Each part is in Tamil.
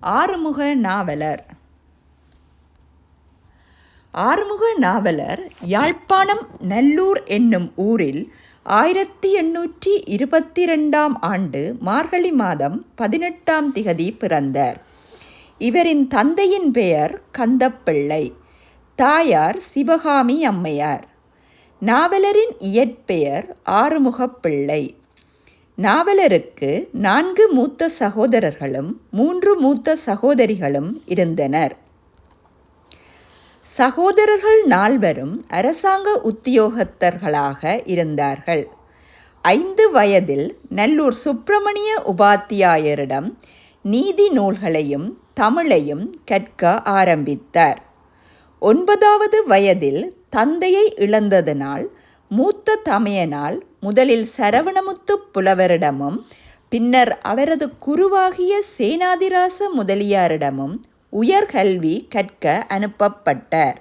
ஆறுமுக நாவலர். ஆறுமுக நாவலர் யாழ்ப்பாணம் நல்லூர் என்னும் ஊரில் ஆயிரத்தி எண்ணூற்றி இருபத்தி ரெண்டாம் ஆண்டு மார்கழி மாதம் பதினெட்டாம் திகதி பிறந்தார். இவரின் தந்தையின் பெயர் கந்தப்பிள்ளை தாயார் சிவகாமி அம்மையார். நாவலரின் இயற்பெயர் ஆறுமுகப்பிள்ளை. நாவலருக்கு நான்கு மூத்த சகோதரர்களும் மூன்று மூத்த சகோதரிகளும் இருந்தனர். சகோதரர்கள் நால்வரும் அரசாங்க உத்தியோகத்தர்களாக இருந்தார்கள். ஐந்து வயதில் நல்லூர் சுப்பிரமணிய உபாத்தியாயரிடம் நீதி நூல்களையும் தமிழையும் கற்க ஆரம்பித்தார். ஒன்பதாவது வயதில் தந்தையை இழந்ததனால் மூத்த தமையனால் முதலில் சரவணமுத்து புலவரிடமும் பின்னர் அவரது குருவாகிய சேனாதிராச முதலியாரிடமும் உயர்கல்வி கற்க அனுப்பப்பட்டார்.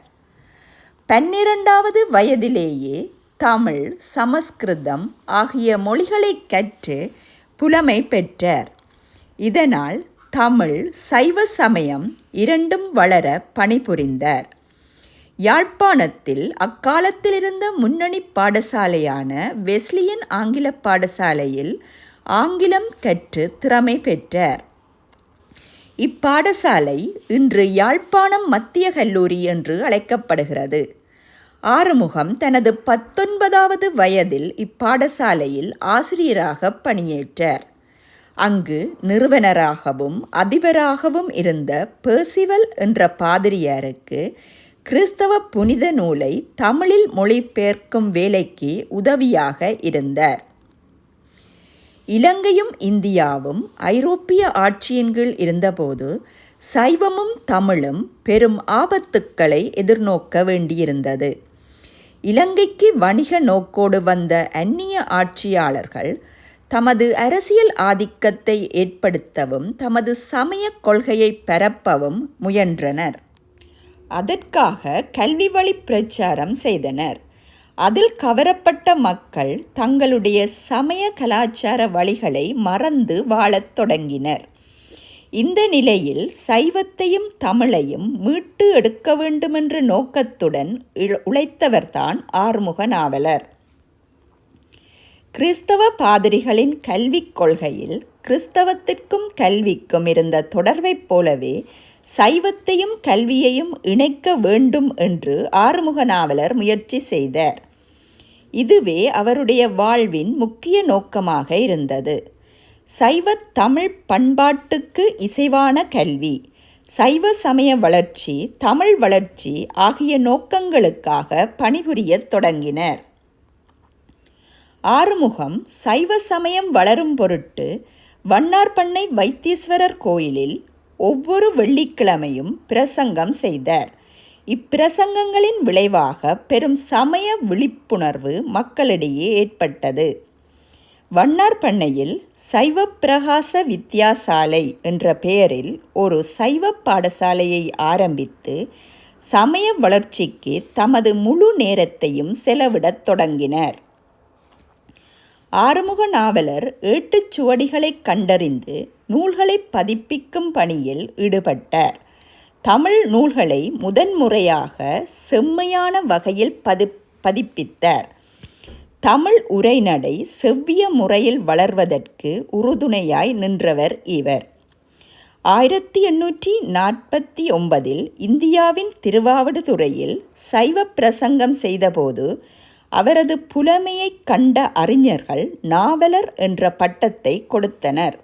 பன்னிரண்டாவது வயதிலேயே தமிழ் சமஸ்கிருதம் ஆகிய மொழிகளை கற்று புலமை பெற்றார். இதனால் தமிழ் சைவ சமயம் இரண்டும் வளர பணிபுரிந்தார். யாழ்ப்பாணத்தில் அக்காலத்திலிருந்த முன்னணி பாடசாலையான வெஸ்லியன் ஆங்கில பாடசாலையில் ஆங்கிலம் கற்று திறமை பெற்றார். இப்பாடசாலை இன்று யாழ்ப்பாணம் மத்திய கல்லூரி என்று அழைக்கப்படுகிறது. ஆறுமுகம் தனது பத்தொன்பதாவது வயதில் இப்பாடசாலையில் ஆசிரியராக பணியேற்றார். அங்கு நிறுவனராகவும் அதிபராகவும் இருந்த பெர்சிவல் என்ற பாதிரியாருக்கு கிறிஸ்தவ புனித நூலை தமிழில் மொழிபெயர்க்கும் வேலைக்கு உதவியாக இருந்தார். இலங்கையும் இந்தியாவும் ஐரோப்பிய ஆட்சியின் கீழ் இருந்தபோது சைவமும் தமிழும் பெரும் ஆபத்துக்களை எதிர்நோக்க வேண்டியிருந்தது. இலங்கைக்கு வணிக நோக்கோடு வந்த அந்நிய ஆட்சியாளர்கள் தமது அரசியல் ஆதிக்கத்தை ஏற்படுத்தவும் தமது சமய கொள்கையை பரப்பவும் முயன்றனர். அதற்காக கல்வி வழி பிரச்சாரம் செய்தனர். அதில் கவரப்பட்ட மக்கள் தங்களுடைய சமய கலாச்சார வழிகளை மறந்து வாழத் தொடங்கினர். இந்த நிலையில் சைவத்தையும் தமிழையும் மீட்டு எடுக்க வேண்டுமென்ற நோக்கத்துடன் உழைத்தவர்தான் ஆறுமுக நாவலர் கிறிஸ்தவ பாதிரிகளின் கல்விக் கொள்கையில் கிறிஸ்தவத்திற்கும் கல்விக்கும் இருந்த தொடர்பைப் போலவே சைவத்தையும் கல்வியையும் இணைக்க வேண்டும் என்று ஆறுமுக நாவலர் முயற்சி செய்தார். இதுவே அவருடைய வாழ்வின் முக்கிய நோக்கமாக இருந்தது. சைவ தமிழ் பண்பாட்டுக்கு இசைவான கல்வி சைவ சமய வளர்ச்சி தமிழ் வளர்ச்சி ஆகிய நோக்கங்களுக்காக பணிபுரியத் தொடங்கினர். ஆறுமுகம் சைவ சமயம் வளரும் பொருட்டு வண்ணார்பண்ணை வைத்தீஸ்வரர் கோயிலில் ஒவ்வொரு வெள்ளிக்கிழமையும் பிரசங்கம் செய்தார். இப்பிரசங்கங்களின் விளைவாக பெரும் சமய விழிப்புணர்வு மக்களிடையே ஏற்பட்டது. வண்ணார்பண்ணையில் சைவ பிரகாச வித்யாசாலை என்ற பெயரில் ஒரு சைவ பாடசாலையை ஆரம்பித்து சமய வளர்ச்சிக்கு தமது முழு நேரத்தையும் செலவிடத் தொடங்கினர். ஆறுமுக நாவலர் ஏட்டுச்சுவடிகளை கண்டறிந்து நூல்களை பதிப்பிக்கும் பணியில் ஈடுபட்டார். தமிழ் நூல்களை முதன்முறையாக செம்மையான வகையில் பதி பதிப்பித்தார். தமிழ் உரைநடை செவ்விய முறையில் வளர்வதற்கு உறுதுணையாய் நின்றவர் இவர். ஆயிரத்தி எண்ணூற்றி நாற்பத்தி ஒன்பதில் இந்தியாவின் திருவாவடுதுறையில் சைவ பிரசங்கம் செய்தபோது அவரது புலமையை கண்ட அறிஞர்கள் நாவலர் என்ற பட்டத்தை கொடுத்தனர்.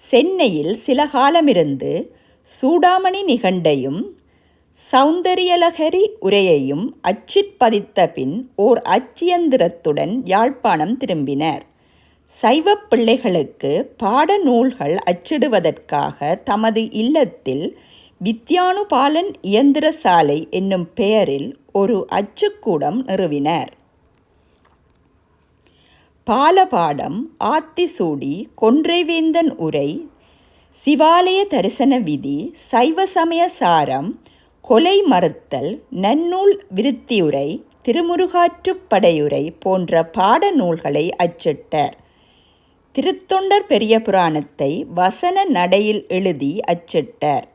சென்னையில் சில காலமிருந்து சூடாமணி நிகண்டையும் சௌந்தரியலகரி உரையையும் அச்சிற்பதித்த பின் ஓர் அச்சியந்திரத்துடன் யாழ்ப்பாணம் திரும்பினர். சைவ பிள்ளைகளுக்கு பாடநூல்கள் அச்சிடுவதற்காக தமது இல்லத்தில் வித்யானுபாலன் இயந்திர சாலை என்னும் பெயரில் ஒரு அச்சுக்கூடம் நிறுவினர். பாலபாடம் ஆத்திசூடி கொன்றைவேந்தன் உரை சிவாலய தரிசன விதி சைவ சமய சாரம் கொலை மறுத்தல் நன்னூல் விருத்தியுரை திருமுருகாற்றுப்படையுரை போன்ற பாட நூல்களை அச்சிட்டார். திருத்தொண்டர் பெரிய புராணத்தை வசன நடையில் எழுதி அச்சிட்டார்.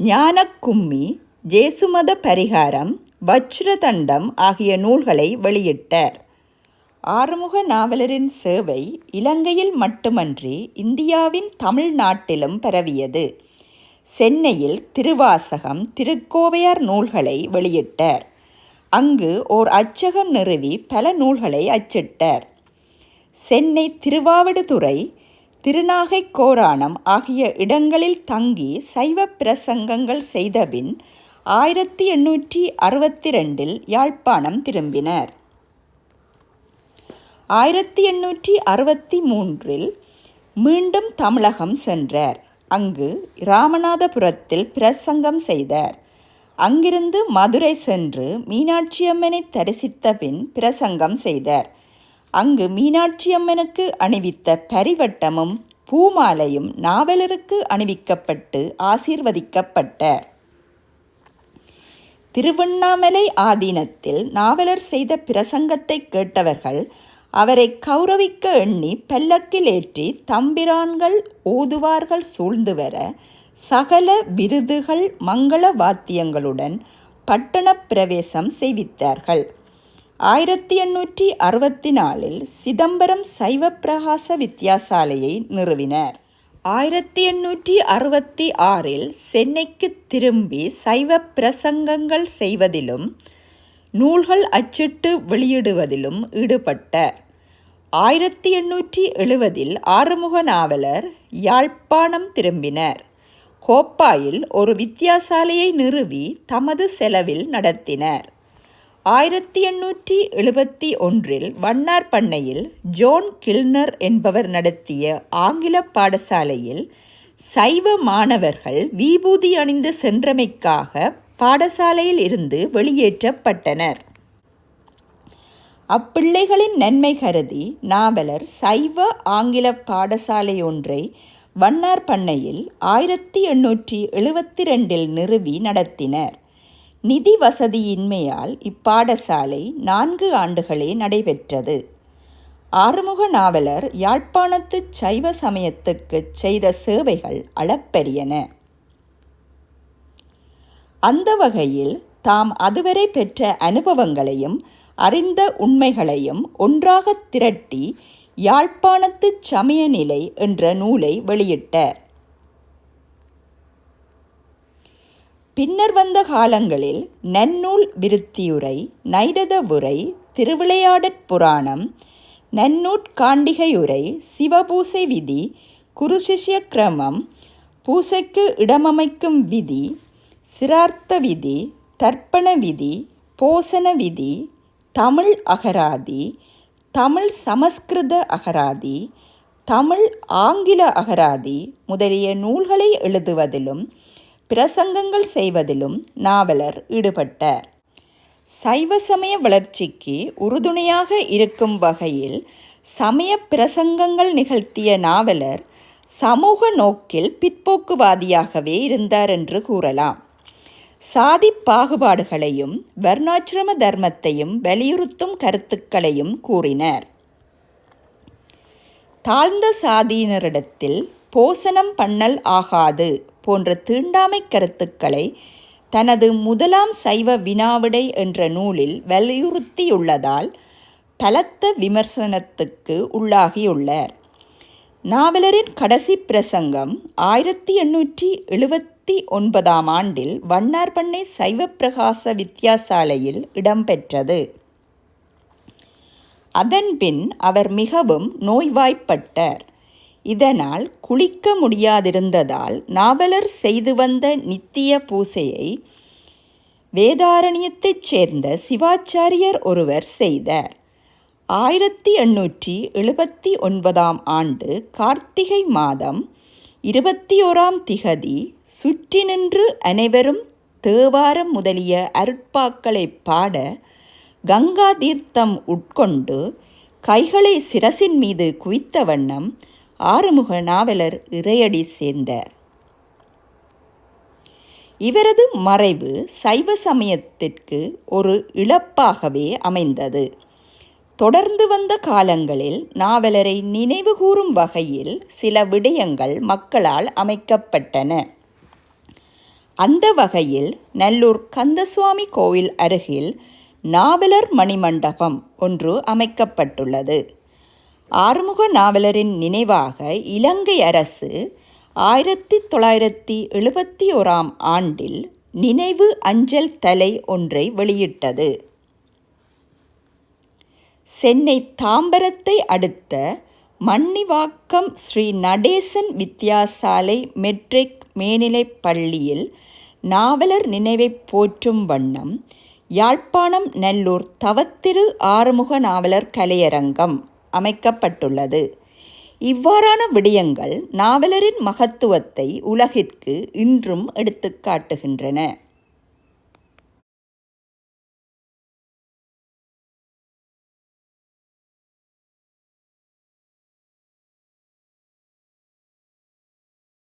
ஞானக்கும்மி ஜேசுமத பரிகாரம் வஜ்ரதண்டம் ஆகிய நூல்களை வெளியிட்டார். ஆறுமுக நாவலரின் சேவை இலங்கையில் மட்டுமன்றி இந்தியாவின் தமிழ்நாட்டிலும் பரவியது. சென்னையில் திருவாசகம் திருக்கோவையார் நூல்களை வெளியிட்டார். அங்கு ஓர் அச்சகம் நிறுவி பல நூல்களை அச்சிட்டார். சென்னை திருவாவடுதுறை திருநாகை கோராணம் ஆகிய இடங்களில் தங்கி சைவ பிரசங்கங்கள் செய்தபின் ஆயிரத்தி எண்ணூற்றி அறுபத்தி ரெண்டில் யாழ்ப்பாணம் திரும்பினர். ஆயிரத்தி எண்ணூற்றி அறுபத்தி மூன்றில் மீண்டும் தமிழகம் சென்றார். அங்கு ராமநாதபுரத்தில் பிரசங்கம் செய்தார். அங்கிருந்து மதுரை சென்று மீனாட்சியம்மனை தரிசித்த பின் பிரசங்கம் செய்தார். அங்கு மீனாட்சியம்மனுக்கு அணிவித்த பரிவட்டமும் பூமாலையும் நாவலருக்கு அணிவிக்கப்பட்டு ஆசீர்வதிக்கப்பட்டார். திருவண்ணாமலை ஆதீனத்தில் நாவலர் செய்த பிரசங்கத்தை கேட்டவர்கள் அவரை கௌரவிக்க எண்ணி பல்லக்கில் ஏற்றி தம்பிரான்கள் ஓதுவார்கள் சூழ்ந்து வர சகல விருதுகள் மங்கள வாத்தியங்களுடன் பட்டணப் பிரவேசம் செய்வித்தார்கள். ஆயிரத்தி எண்ணூற்றி அறுபத்தி நாலில் சிதம்பரம் சைவ பிரகாச வித்தியாசாலையை நிறுவினர். ஆயிரத்தி எண்ணூற்றி அறுபத்தி ஆறில் சென்னைக்கு திரும்பி சைவ பிரசங்கங்கள் செய்வதிலும் நூல்கள் அச்சிட்டு வெளியிடுவதிலும் ஈடுபட்டார் ஆயிரத்தி எண்ணூற்றி எழுபதில் ஆறுமுக நாவலர் யாழ்ப்பாணம் திரும்பினர். கோப்பாயில் ஒரு வித்தியாசாலையை நிறுவி தமது செலவில் நடத்தினர். ஆயிரத்தி எண்ணூற்றி எழுபத்தி ஒன்றில் வண்ணார் பண்ணையில் ஜோன் கில்னர் என்பவர் நடத்திய ஆங்கில பாடசாலையில் சைவ மாணவர்கள் விபூதி அணிந்து சென்றமைக்காக பாடசாலையில் இருந்து வெளியேற்றப்பட்டனர். அப்பிள்ளைகளின் நன்மை கருதி நாவலர் சைவ ஆங்கில பாடசாலை ஒன்றை வண்ணார் பண்ணையில் ஆயிரத்தி எண்ணூற்றி எழுபத்தி ரெண்டில் நிறுவி நடத்தினர். நிதி வசதியின்மையால் இப்பாடசாலை நான்கு ஆண்டுகளே நடைபெற்றது. ஆறுமுக நாவலர் யாழ்ப்பாணத்து சைவ சமயத்துக்கு செய்த சேவைகள் அளப்பரியன அந்த வகையில் தாம் அதுவரை பெற்ற அனுபவங்களையும் அறிந்த உண்மைகளையும் ஒன்றாக திரட்டி யாழ்ப்பாணத்து சமயநிலை என்ற நூலை வெளியிட்டார். பின்னர் வந்த காலங்களில் நன்னூல் விருத்தியுரை நைடத உரை திருவிளையாடற் புராணம் நன்னூற்காண்டிகையுரை சிவபூசை விதி குருசிஷ்ய கிரமம் பூசைக்கு இடமமைக்கும் விதி சிரார்த்த விதி தர்ப்பண விதி போசன விதி தமிழ் அகராதி தமிழ் சமஸ்கிருத அகராதி தமிழ் ஆங்கில அகராதி முதலிய நூல்களை எழுதுவதிலும் பிரசங்கங்கள் செய்வதிலும் நாவலர் ஈடுபட்டார். சைவ சமய வளர்ச்சிக்கு உறுதுணையாக இருக்கும் வகையில் சமய பிரசங்கங்கள் நிகழ்த்திய நாவலர் சமூக நோக்கில் பிற்போக்குவாதியாகவே இருந்தார் என்று கூறலாம். சாதி பாகுபாடுகளையும் வர்ணாசிரம தர்மத்தையும் வலியுறுத்தும் கருத்துக்களையும் கூறினர். தாழ்ந்த சாதியினரிடத்தில் போசனம் பண்ணல் ஆகாது போன்ற தீண்டாமை கருத்துக்களை தனது முதலாம் சைவ வினாவிடை என்ற நூலில் வலியுறுத்தியுள்ளதால் பலத்த விமர்சனத்துக்கு உள்ளாகியுள்ளார். நாவலரின் கடைசி பிரசங்கம் ஆயிரத்தி எண்ணூற்றி எழுபத்தி ஒன்பதாம் ஆண்டில் வண்ணார்பண்ணை சைவப்பிரகாச வித்தியாசாலையில் இடம்பெற்றது. அதன்பின் அவர் மிகவும் நோய்வாய்ப்பட்டார். இதனால் குளிக்க முடியாதிருந்ததால் நாவலர் செய்து வந்த நித்திய பூசையை வேதாரண்யத்தைச் சேர்ந்த சிவாச்சாரியர் ஒருவர் செய்தார். ஆயிரத்தி எண்ணூற்றி எழுபத்தி ஒன்பதாம் ஆண்டு கார்த்திகை மாதம் இருபத்தி ஓராம் திகதி சுற்றி நின்று அனைவரும் தேவாரம் முதலிய அருட்பாக்களை பாட கங்கா தீர்த்தம் உட்கொண்டு கைகளை சிரசின் மீது குவித்த வண்ணம் ஆறுமுக நாவலர் இறையடி சேர்ந்தார். இவரது மறைவு சைவ சமயத்திற்கு ஒரு இழப்பாகவே அமைந்தது. தொடர்ந்து வந்த காலங்களில் நாவலரை நினைவுகூறும் வகையில் சில விடயங்கள் மக்களால் அமைக்கப்பட்டன. அந்த வகையில் நல்லூர் கந்தசுவாமி கோவில் அருகில் நாவலர் மணிமண்டபம் ஒன்று அமைக்கப்பட்டுள்ளது. ஆறுமுக நாவலரின் நினைவாக இலங்கை அரசு ஆயிரத்தி தொள்ளாயிரத்தி எழுபத்தி ஓராம் ஆண்டில் நினைவு அஞ்சல் தலை ஒன்றை வெளியிட்டது. சென்னை தாம்பரத்தை அடுத்த மன்னிவாக்கம் ஸ்ரீ நடேசன் வித்யாசாலை மெட்ரிக் மேனிலைப் பள்ளியில் நாவலர் நினைவைப் போற்றும் வண்ணம் யாழ்ப்பாணம் நல்லூர் தவத்திரு ஆறுமுக நாவலர் கலையரங்கம். அமைக்கப்பட்டுள்ளது. இவ்வாறான விடயங்கள் நாவலரின் மகத்துவத்தை உலகிற்கு இன்றும் எடுத்துக்காட்டுகின்றன